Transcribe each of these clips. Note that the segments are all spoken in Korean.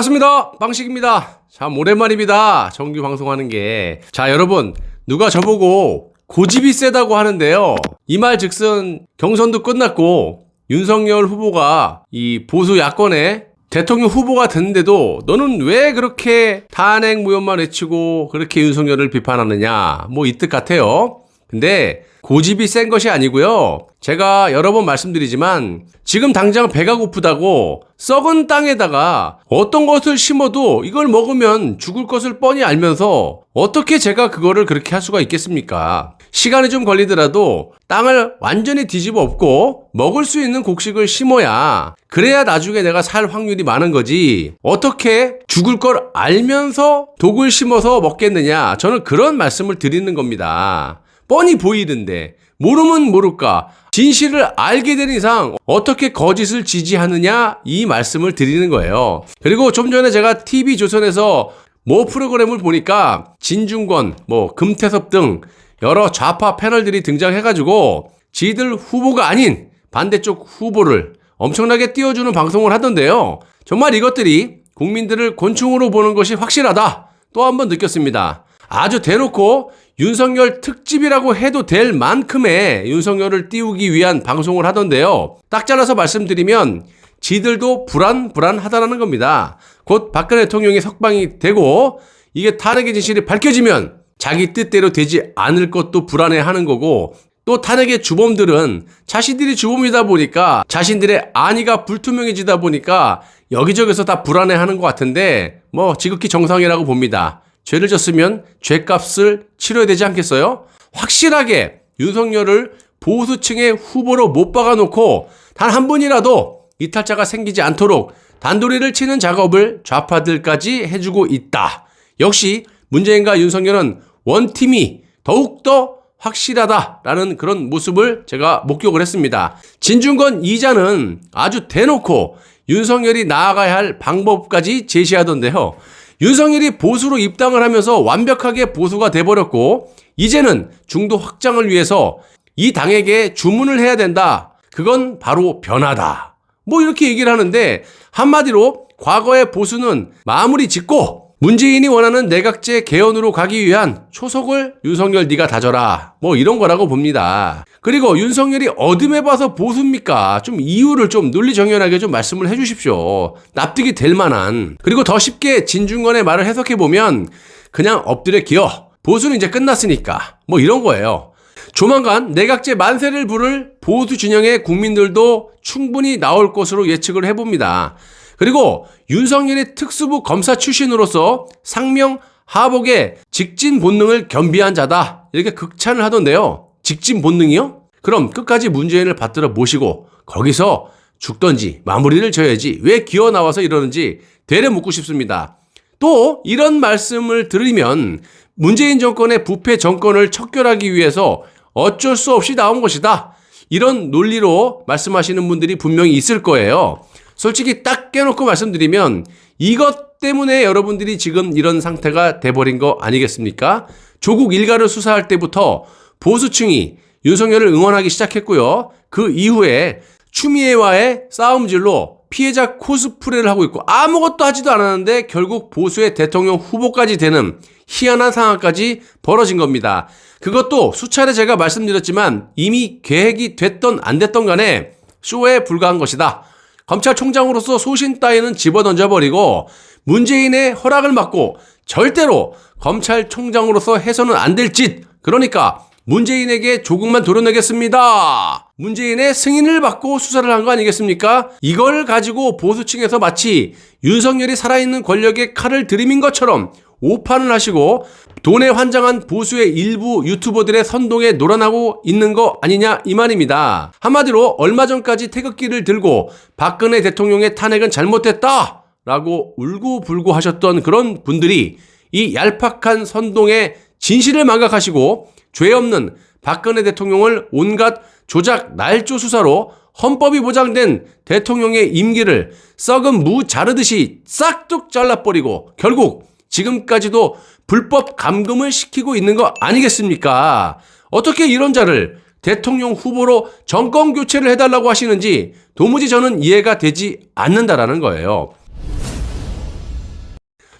반갑습니다. 방식입니다. 참 오랜만입니다. 정규 방송하는 게. 자, 여러분. 누가 저보고 고집이 세다고 하는데요. 이 말 즉슨 경선도 끝났고 윤석열 후보가 이 보수 야권의 대통령 후보가 됐는데도 너는 왜 그렇게 탄핵 무효만 외치고 그렇게 윤석열을 비판하느냐. 뭐 이 뜻 같아요. 근데 고집이 센 것이 아니고요. 제가 여러 번 말씀드리지만 지금 당장 배가 고프다고 썩은 땅에다가 어떤 것을 심어도 이걸 먹으면 죽을 것을 뻔히 알면서 어떻게 제가 그거를 그렇게 할 수가 있겠습니까? 시간이 좀 걸리더라도 땅을 완전히 뒤집어 엎고 먹을 수 있는 곡식을 심어야 그래야 나중에 내가 살 확률이 많은 거지. 어떻게 죽을 걸 알면서 독을 심어서 먹겠느냐. 저는 그런 말씀을 드리는 겁니다. 뻔히 보이는데 모르면 모를까 진실을 알게 된 이상 어떻게 거짓을 지지하느냐 이 말씀을 드리는 거예요. 그리고 좀 전에 제가 TV 조선에서 모 프로그램을 보니까 진중권, 뭐 금태섭 등 여러 좌파 패널들이 등장해가지고 지들 후보가 아닌 반대쪽 후보를 엄청나게 띄워주는 방송을 하던데요. 정말 이것들이 국민들을 곤충으로 보는 것이 확실하다. 또 한 번 느꼈습니다. 아주 대놓고 윤석열 특집이라고 해도 될 만큼의 윤석열을 띄우기 위한 방송을 하던데요. 딱 잘라서 말씀드리면 지들도 불안불안하다라는 겁니다. 곧 박근혜 대통령이 석방이 되고 이게 탄핵의 진실이 밝혀지면 자기 뜻대로 되지 않을 것도 불안해하는 거고 또 탄핵의 주범들은 자신들이 주범이다 보니까 자신들의 안위가 불투명해지다 보니까 여기저기서 다 불안해하는 것 같은데 뭐 지극히 정상이라고 봅니다. 죄를 졌으면 죄값을 치러야 되지 않겠어요? 확실하게 윤석열을 보수층의 후보로 못 박아놓고 단 한 분이라도 이탈자가 생기지 않도록 단도리를 치는 작업을 좌파들까지 해주고 있다. 역시 문재인과 윤석열은 원팀이 더욱더 확실하다라는 그런 모습을 제가 목격을 했습니다. 진중권 이자는 아주 대놓고 윤석열이 나아가야 할 방법까지 제시하던데요. 윤석열이 보수로 입당을 하면서 완벽하게 보수가 돼버렸고, 이제는 중도 확장을 위해서 이 당에게 주문을 해야 된다. 그건 바로 변화다. 뭐 이렇게 얘기를 하는데, 한마디로 과거의 보수는 마무리 짓고, 문재인이 원하는 내각제 개헌으로 가기 위한 초석을 윤석열 네가 다져라. 뭐 이런 거라고 봅니다. 그리고 윤석열이 어둠에 봐서 보수입니까? 좀 이유를 좀 논리정연하게 좀 말씀을 해주십시오. 납득이 될 만한. 그리고 더 쉽게 진중권의 말을 해석해 보면 그냥 엎드려 기어. 보수는 이제 끝났으니까. 뭐 이런 거예요. 조만간 내각제 만세를 부를 보수 진영의 국민들도 충분히 나올 것으로 예측을 해봅니다. 그리고 윤석열이 특수부 검사 출신으로서 상명 하복의 직진 본능을 겸비한 자다. 이렇게 극찬을 하던데요. 직진 본능이요? 그럼 끝까지 문재인을 받들어 모시고 거기서 죽던지 마무리를 져야지 왜 기어 나와서 이러는지 되려 묻고 싶습니다. 또 이런 말씀을 들으면 문재인 정권의 부패 정권을 척결하기 위해서 어쩔 수 없이 나온 것이다. 이런 논리로 말씀하시는 분들이 분명히 있을 거예요. 솔직히 딱 깨놓고 말씀드리면 이것 때문에 여러분들이 지금 이런 상태가 돼버린 거 아니겠습니까? 조국 일가를 수사할 때부터 보수층이 윤석열을 응원하기 시작했고요. 그 이후에 추미애와의 싸움질로 피해자 코스프레를 하고 있고 아무것도 하지도 않았는데 결국 보수의 대통령 후보까지 되는 희한한 상황까지 벌어진 겁니다. 그것도 수차례 제가 말씀드렸지만 이미 계획이 됐던 안 됐던 간에 쇼에 불과한 것이다. 검찰총장으로서 소신 따위는 집어던져버리고 문재인의 허락을 받고 절대로 검찰총장으로서 해서는 안 될 짓. 그러니까 문재인에게 조국만 도려내겠습니다. 문재인의 승인을 받고 수사를 한 거 아니겠습니까? 이걸 가지고 보수층에서 마치 윤석열이 살아있는 권력의 칼을 들이민 것처럼 오판을 하시고 돈에 환장한 보수의 일부 유튜버들의 선동에 놀아나고 있는 거 아니냐 이 말입니다. 한마디로 얼마 전까지 태극기를 들고 박근혜 대통령의 탄핵은 잘못됐다 라고 울고불고 하셨던 그런 분들이 이 얄팍한 선동의 진실을 망각하시고 죄 없는 박근혜 대통령을 온갖 조작 날조 수사로 헌법이 보장된 대통령의 임기를 썩은 무 자르듯이 싹둑 잘라버리고 결국 지금까지도 불법 감금을 시키고 있는 거 아니겠습니까? 어떻게 이런 자를 대통령 후보로 정권 교체를 해달라고 하시는지 도무지 저는 이해가 되지 않는다라는 거예요.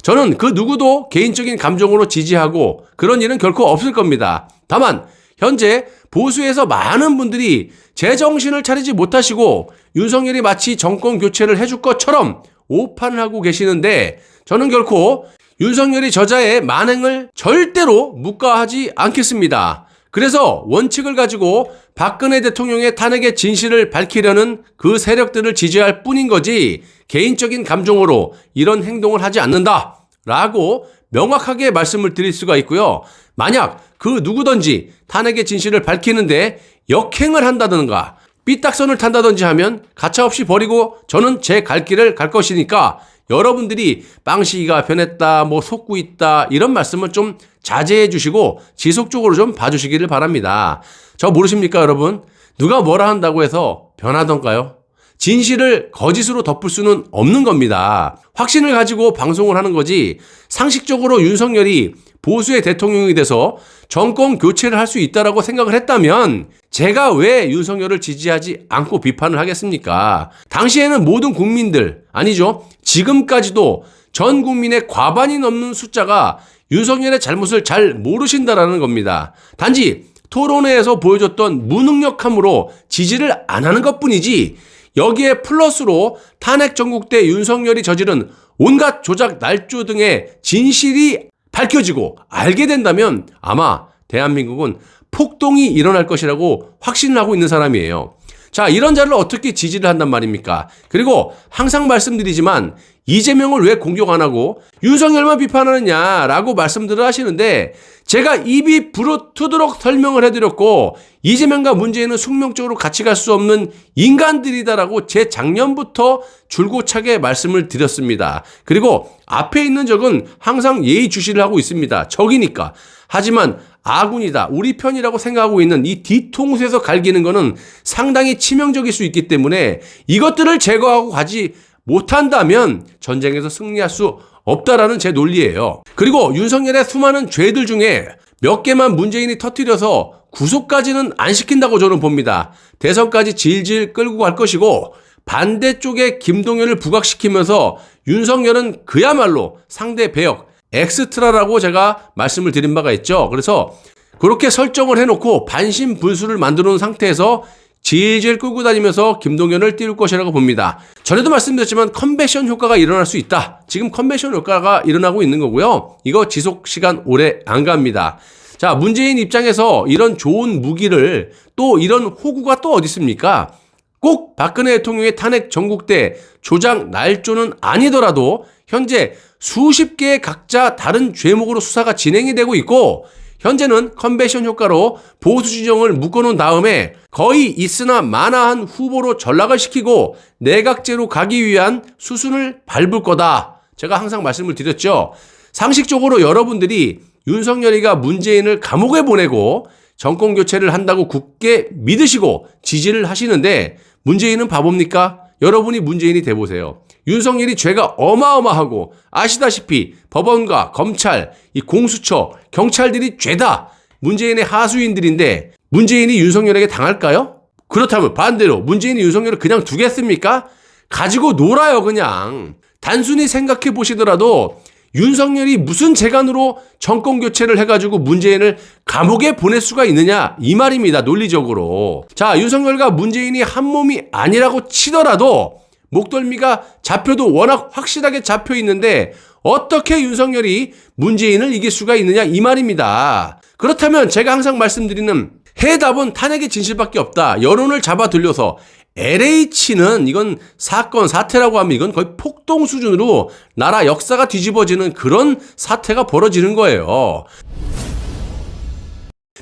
저는 그 누구도 개인적인 감정으로 지지하고 그런 일은 결코 없을 겁니다. 다만 현재 보수에서 많은 분들이 제정신을 차리지 못하시고 윤석열이 마치 정권 교체를 해줄 것처럼 오판을 하고 계시는데 저는 결코 윤석열이 저자의 만행을 절대로 묵과하지 않겠습니다. 그래서 원칙을 가지고 박근혜 대통령의 탄핵의 진실을 밝히려는 그 세력들을 지지할 뿐인 거지 개인적인 감정으로 이런 행동을 하지 않는다. 라고 명확하게 말씀을 드릴 수가 있고요. 만약 그 누구든지 탄핵의 진실을 밝히는데 역행을 한다든가 삐딱선을 탄다든지 하면 가차없이 버리고 저는 제 갈 길을 갈 것이니까 여러분들이 빵시기가 변했다, 뭐 속고 있다, 이런 말씀을 좀 자제해 주시고 지속적으로 좀 봐주시기를 바랍니다. 저 모르십니까, 여러분? 누가 뭐라 한다고 해서 변하던가요? 진실을 거짓으로 덮을 수는 없는 겁니다. 확신을 가지고 방송을 하는 거지 상식적으로 윤석열이 보수의 대통령이 돼서 정권 교체를 할 수 있다라고 생각을 했다면 제가 왜 윤석열을 지지하지 않고 비판을 하겠습니까? 당시에는 모든 국민들 아니죠. 지금까지도 전 국민의 과반이 넘는 숫자가 윤석열의 잘못을 잘 모르신다라는 겁니다. 단지 토론회에서 보여줬던 무능력함으로 지지를 안 하는 것 뿐이지 여기에 플러스로 탄핵 전국대 윤석열이 저지른 온갖 조작 날조 등의 진실이 밝혀지고 알게 된다면 아마 대한민국은 폭동이 일어날 것이라고 확신을 하고 있는 사람이에요. 자, 이런 자를 어떻게 지지를 한단 말입니까? 그리고 항상 말씀드리지만 이재명을 왜 공격 안 하고 윤석열만 비판하느냐라고 말씀들을 하시는데 제가 입이 부르트도록 설명을 해드렸고 이재명과 문재인은 숙명적으로 같이 갈 수 없는 인간들이다라고 제 작년부터 줄고차게 말씀을 드렸습니다. 그리고 앞에 있는 적은 항상 예의주시를 하고 있습니다. 적이니까. 하지만 아군이다, 우리 편이라고 생각하고 있는 이 뒤통수에서 갈기는 거는 상당히 치명적일 수 있기 때문에 이것들을 제거하고 가지 못한다면 전쟁에서 승리할 수 없다라는 제 논리예요. 그리고 윤석열의 수많은 죄들 중에 몇 개만 문재인이 터뜨려서 구속까지는 안 시킨다고 저는 봅니다. 대선까지 질질 끌고 갈 것이고 반대쪽에 김동연을 부각시키면서 윤석열은 그야말로 상대 배역, 엑스트라라고 제가 말씀을 드린 바가 있죠. 그래서 그렇게 설정을 해놓고 반신불수를 만들어 놓은 상태에서 질질 끌고 다니면서 김동연을 띄울 것이라고 봅니다. 전에도 말씀드렸지만 컨벤션 효과가 일어날 수 있다. 지금 컨벤션 효과가 일어나고 있는 거고요. 이거 지속 시간 오래 안 갑니다. 자, 문재인 입장에서 이런 좋은 무기를 또 이런 호구가 또 어디 있습니까? 꼭 박근혜 대통령의 탄핵 전국대 조작 날조는 아니더라도 현재 수십 개의 각자 다른 죄목으로 수사가 진행이 되고 있고 현재는 컨벤션 효과로 보수 진영을 묶어놓은 다음에 거의 있으나 마나한 후보로 전락을 시키고 내각제로 가기 위한 수순을 밟을 거다. 제가 항상 말씀을 드렸죠. 상식적으로 여러분들이 윤석열이가 문재인을 감옥에 보내고 정권 교체를 한다고 굳게 믿으시고 지지를 하시는데 문재인은 바보입니까? 여러분이 문재인이 돼보세요. 윤석열이 죄가 어마어마하고 아시다시피 법원과 검찰, 이 공수처, 경찰들이 죄다 문재인의 하수인들인데 문재인이 윤석열에게 당할까요? 그렇다면 반대로 문재인이 윤석열을 그냥 두겠습니까? 가지고 놀아요 그냥. 단순히 생각해 보시더라도 윤석열이 무슨 재간으로 정권 교체를 해가지고 문재인을 감옥에 보낼 수가 있느냐 이 말입니다 논리적으로 자 윤석열과 문재인이 한 몸이 아니라고 치더라도 목덜미가 잡혀도 워낙 확실하게 잡혀 있는데 어떻게 윤석열이 문재인을 이길 수가 있느냐 이 말입니다 그렇다면 제가 항상 말씀드리는 해답은 탄핵의 진실밖에 없다 여론을 잡아 들려서 LH는 이건 사건, 사태라고 하면 이건 거의 폭동 수준으로 나라 역사가 뒤집어지는 그런 사태가 벌어지는 거예요.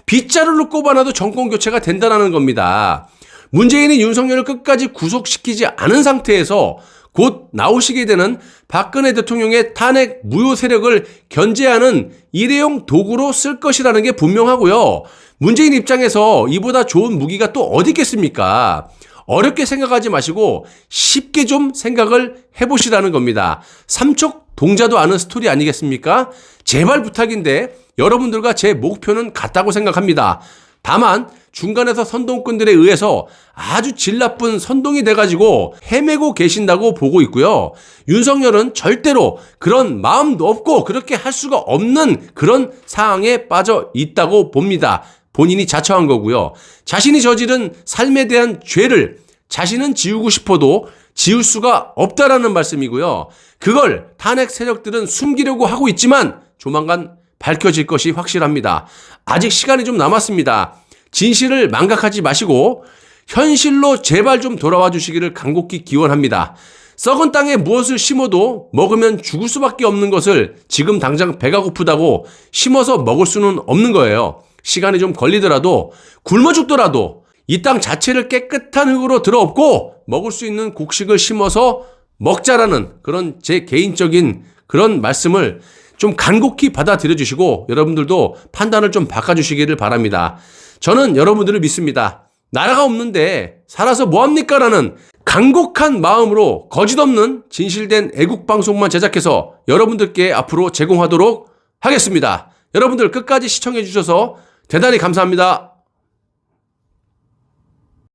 빗자루를 꼽아놔도 정권 교체가 된다는 겁니다. 문재인이 윤석열을 끝까지 구속시키지 않은 상태에서 곧 나오시게 되는 박근혜 대통령의 탄핵 무효 세력을 견제하는 일회용 도구로 쓸 것이라는 게 분명하고요. 문재인 입장에서 이보다 좋은 무기가 또 어디 있겠습니까? 어렵게 생각하지 마시고 쉽게 좀 생각을 해보시라는 겁니다. 삼척 동자도 아는 스토리 아니겠습니까? 제발 부탁인데 여러분들과 제 목표는 같다고 생각합니다. 다만 중간에서 선동꾼들에 의해서 아주 질 나쁜 선동이 돼가지고 헤매고 계신다고 보고 있고요. 윤석열은 절대로 그런 마음도 없고 그렇게 할 수가 없는 그런 상황에 빠져 있다고 봅니다. 본인이 자처한 거고요. 자신이 저지른 삶에 대한 죄를 자신은 지우고 싶어도 지울 수가 없다라는 말씀이고요. 그걸 탄핵 세력들은 숨기려고 하고 있지만 조만간 밝혀질 것이 확실합니다. 아직 시간이 좀 남았습니다. 진실을 망각하지 마시고 현실로 제발 좀 돌아와 주시기를 간곡히 기원합니다. 썩은 땅에 무엇을 심어도 먹으면 죽을 수밖에 없는 것을 지금 당장 배가 고프다고 심어서 먹을 수는 없는 거예요. 시간이 좀 걸리더라도 굶어 죽더라도 이 땅 자체를 깨끗한 흙으로 들어엎고 먹을 수 있는 곡식을 심어서 먹자라는 그런 제 개인적인 그런 말씀을 좀 간곡히 받아들여 주시고 여러분들도 판단을 좀 바꿔주시기를 바랍니다. 저는 여러분들을 믿습니다. 나라가 없는데 살아서 뭐합니까? 라는 간곡한 마음으로 거짓없는 진실된 애국방송만 제작해서 여러분들께 앞으로 제공하도록 하겠습니다. 여러분들 끝까지 시청해 주셔서 대단히 감사합니다.